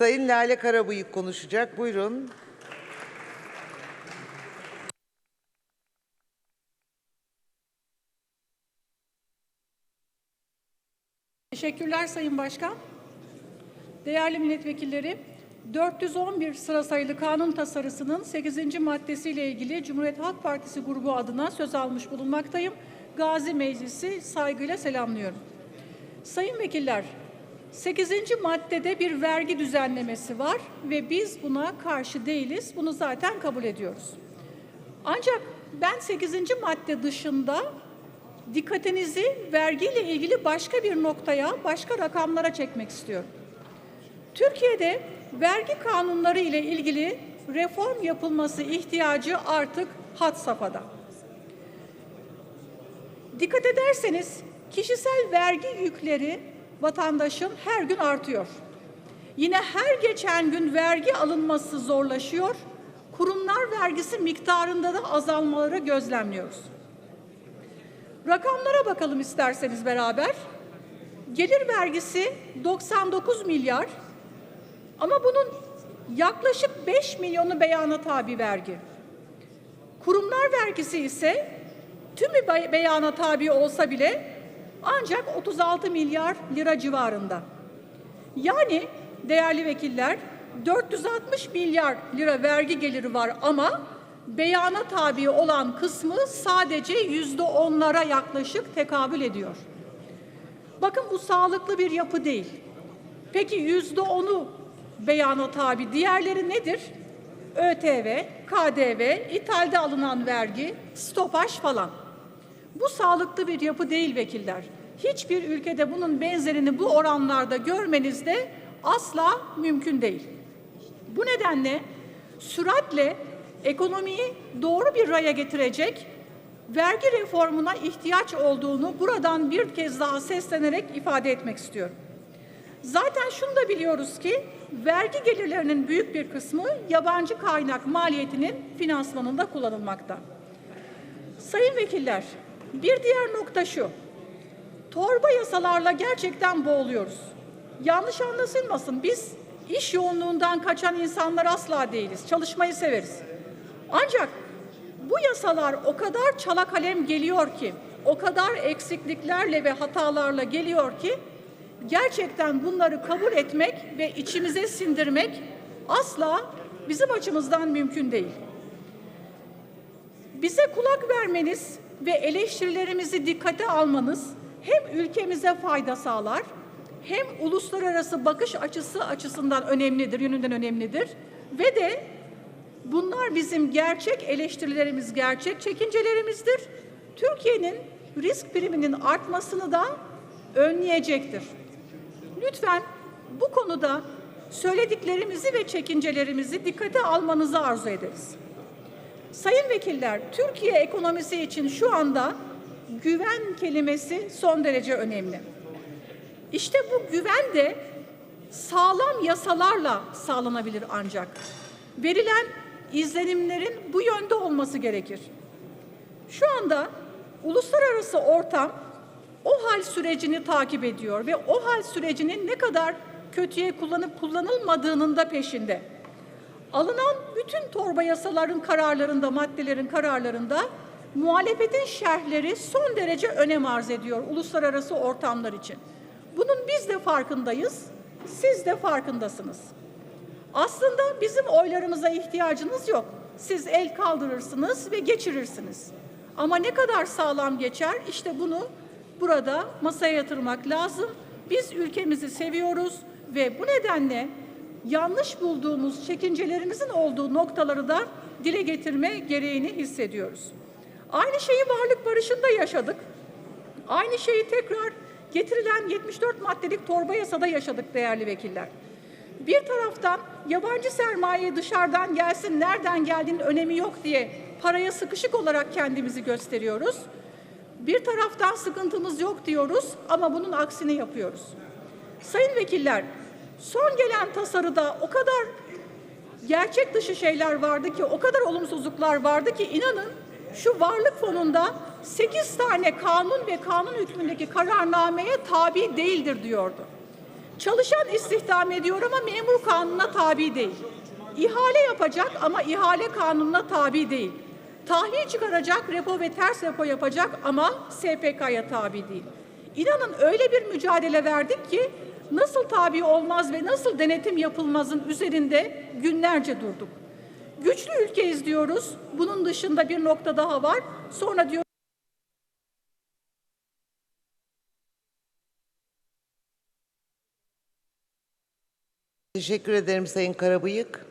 Sayın Lale Karabıyık konuşacak. Buyurun. Teşekkürler Sayın Başkan. Değerli milletvekilleri, 411 sıra sayılı kanun tasarısının 8. maddesiyle ilgili Cumhuriyet Halk Partisi grubu adına söz almış bulunmaktayım. Gazi Meclisi saygıyla selamlıyorum. Sayın vekiller, 8. maddede bir vergi düzenlemesi var ve biz buna karşı değiliz. Bunu zaten kabul ediyoruz. Ancak ben 8. madde dışında dikkatinizi vergiyle ilgili başka bir noktaya, başka rakamlara çekmek istiyorum. Türkiye'de vergi kanunları ile ilgili reform yapılması ihtiyacı artık had safhada. Dikkat ederseniz kişisel vergi yükleri vatandaşın her gün artıyor. Yine her geçen gün vergi alınması zorlaşıyor. Kurumlar vergisi miktarında da azalmaları gözlemliyoruz. Rakamlara bakalım isterseniz beraber. Gelir vergisi 99 milyar ama bunun yaklaşık 5 milyonu beyana tabi vergi. Kurumlar vergisi ise tümü be- beyana tabi olsa bile ancak 36 milyar lira civarında. Yani değerli vekiller 460 milyar lira vergi geliri var ama beyana tabi olan kısmı sadece yüzde onlara yaklaşık tekabül ediyor. Bakın bu sağlıklı bir yapı değil. Peki yüzde onu beyana tabi. Diğerleri nedir? ÖTV, KDV, ithalde alınan vergi, stopaj falan. Bu sağlıklı bir yapı değil vekiller. Hiçbir ülkede bunun benzerini bu oranlarda görmeniz de asla mümkün değil. Bu nedenle süratle ekonomiyi doğru bir raya getirecek vergi reformuna ihtiyaç olduğunu buradan bir kez daha seslenerek ifade etmek istiyorum. Zaten şunu da biliyoruz ki vergi gelirlerinin büyük bir kısmı yabancı kaynak maliyetinin finansmanında kullanılmakta. Sayın vekiller, bir diğer nokta şu. Torba yasalarla gerçekten boğuluyoruz. Yanlış anlaşılmasın. Biz iş yoğunluğundan kaçan insanlar asla değiliz. Çalışmayı severiz. Ancak bu yasalar o kadar çala kalem geliyor ki, o kadar eksikliklerle ve hatalarla geliyor ki gerçekten bunları kabul etmek ve içimize sindirmek asla bizim açımızdan mümkün değil. Bize kulak vermeniz ve eleştirilerimizi dikkate almanız hem ülkemize fayda sağlar hem uluslararası bakış açısı açısından önemlidir, yönünden önemlidir ve de bunlar bizim gerçek eleştirilerimiz, gerçek çekincelerimizdir. Türkiye'nin risk priminin artmasını da önleyecektir. Lütfen bu konuda söylediklerimizi ve çekincelerimizi dikkate almanızı arzu ederiz. Sayın vekiller, Türkiye ekonomisi için şu anda güven kelimesi son derece önemli. İşte bu güven de sağlam yasalarla sağlanabilir ancak. Verilen izlenimlerin bu yönde olması gerekir. Şu anda uluslararası ortam o hal sürecini takip ediyor ve o hal sürecinin ne kadar kötüye kullanıp kullanılmadığının da peşinde. Alınan bütün torba yasaların kararlarında, maddelerin kararlarında muhalefetin şerhleri son derece önem arz ediyor uluslararası ortamlar için. Bunun biz de farkındayız, siz de farkındasınız. Aslında bizim oylarımıza ihtiyacınız yok. Siz el kaldırırsınız ve geçirirsiniz. Ama ne kadar sağlam geçer işte bunu burada masaya yatırmak lazım. Biz ülkemizi seviyoruz ve bu nedenle yanlış bulduğumuz çekincelerimizin olduğu noktaları da dile getirme gereğini hissediyoruz. Aynı şeyi varlık barışında yaşadık. Aynı şeyi tekrar getirilen 74 maddelik torba yasada yaşadık değerli vekiller. Bir taraftan yabancı sermaye dışarıdan gelsin, nereden geldiğinin önemi yok diye paraya sıkışık olarak kendimizi gösteriyoruz. Bir taraftan sıkıntımız yok diyoruz ama bunun aksini yapıyoruz. Sayın vekiller, son gelen tasarıda o kadar gerçek dışı şeyler vardı ki, o kadar olumsuzluklar vardı ki inanın şu varlık fonunda 8 tane kanun ve kanun hükmündeki kararnameye tabi değildir diyordu. Çalışan istihdam ediyor ama memur kanununa tabi değil. İhale yapacak ama ihale kanununa tabi değil. Tahliye çıkaracak, repo ve ters repo yapacak ama SPK'ya tabi değil. İnanın öyle bir mücadele verdik ki nasıl tabi olmaz ve nasıl denetim yapılmazın üzerinde günlerce durduk. Güçlü ülkeyiz diyoruz. Bunun dışında bir nokta daha var. Sonra diyor Teşekkür ederim Sayın Karabıyık.